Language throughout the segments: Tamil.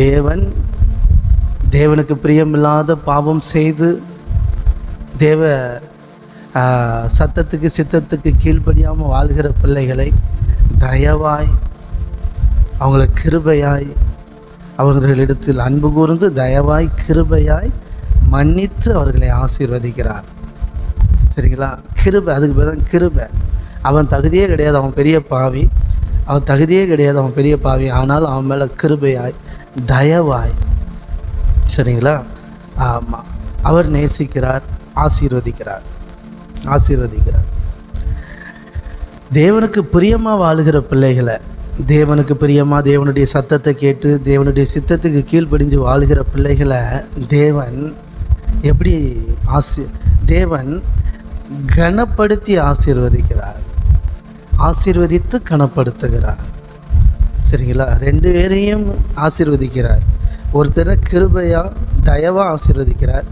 தேவன் தேவனுக்கு பிரியமில்லாத பாவம் செய்து தேவ சத்தத்துக்கு சித்தத்துக்கு கீழ்ப்படியாமல் வாழ்கிற பிள்ளைகளை தயவாய் அவங்கள கிருபையாய் அவர்களிடத்தில் அன்பு கூர்ந்து தயவாய் கிருபையாய் மன்னித்து அவர்களை ஆசீர்வதிக்கிறார். சரிங்களா? கிருபை அதுக்கு பேர் தான் கிருபை. அவன் தகுதியே கிடையாது அவன் பெரிய பாவி. அவன் தகுதியே கிடையாது அவன் பெரிய பாவி. ஆனாலும் அவன் மேலே கிருபையாய் தயவாய். சரிங்களா? ஆமாம் அவர் நேசிக்கிறார் ஆசீர்வதிக்கிறார். ஆசீர்வதிக்கிறார். தேவனுக்கு பிரியமாக வாழுகிற பிள்ளைகளை தேவனுக்கு பிரியமாக தேவனுடைய சத்தத்தை கேட்டு தேவனுடைய சித்தத்துக்கு கீழ்ப்படிஞ்சு வாழுகிற பிள்ளைகளை தேவன் எப்படி ஆசி தேவன் கனப்படுத்தி ஆசீர்வதிக்கிறார். ஆசீர்வதித்து கனப்படுத்துகிறார். சரிங்களா? ரெண்டு பேரையும் ஆசீர்வதிக்கிறார். ஒருத்தனை கிருபையா தயவாக ஆசீர்வதிக்கிறார்.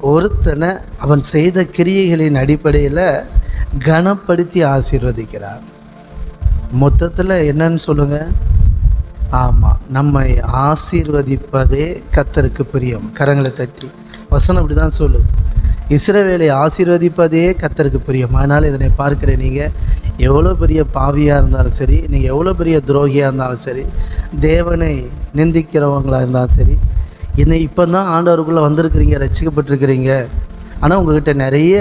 ஒருத்தனை அவன் செய்த கிரியைகளின் அடிப்படையில் கனப்படுத்தி ஆசீர்வதிக்கிறார். மொத்தத்தில் என்னன்னு சொல்லுங்கள் ஆமாம் நம்மை ஆசீர்வதிப்பதே கத்தருக்கு பிரியம். கரங்களை தட்டி. வசனம் அப்படி தான் சொல்லுது. இஸ்ரவேலை ஆசீர்வதிப்பதே கத்தருக்கு பிரியம். அதனால் இதனை பார்க்குற நீங்கள் எவ்வளோ பெரிய பாவியாக இருந்தாலும் சரி நீங்கள் எவ்வளோ பெரிய துரோகியாக இருந்தாலும் சரி தேவனை நிந்திக்கிறவங்களாக இருந்தாலும் சரி இன்னும் இப்போ தான் ஆண்டவருக்குள்ளே வந்திருக்கிறீங்க ரசிக்கப்பட்டிருக்கிறீங்க ஆனால் உங்ககிட்ட நிறைய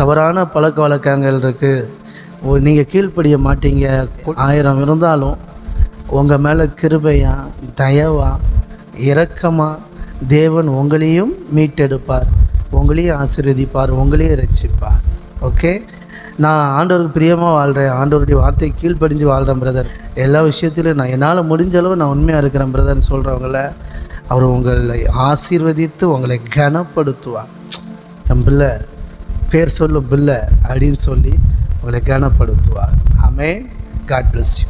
தவறான பழக்க வழக்கங்கள் இருக்குது நீங்கள் கீழ்ப்படிய மாட்டீங்க. ஆயிரம் இருந்தாலும் உங்கள் மேலே கிருபையா தயவா இரக்கமா தேவன் உங்களையும் மீட்டெடுப்பார். உங்களையும் ஆசீர்வதிப்பார் உங்களையும் ரசிப்பார் ஓகே நான் ஆண்டவருக்கு பிரியமாக வாழ்கிறேன் ஆண்டவருடைய வார்த்தை கீழ்ப்படிஞ்சு வாழ்கிறேன் பிரதர் எல்லா விஷயத்திலும் நான் என்னால் முடிஞ்ச அளவு நான் உண்மையாக இருக்கிறேன் பிரதர்னு சொல்கிறவங்கள அவர் உங்களை ஆசீர்வதித்து உங்களை கனப்படுத்துவார். என் பிள்ளை பேர் சொல்லும் பிள்ளை அப்படின்னு சொல்லி உங்களை கனப்படுத்துவார். ஆமே காட் பிளஸ் யூ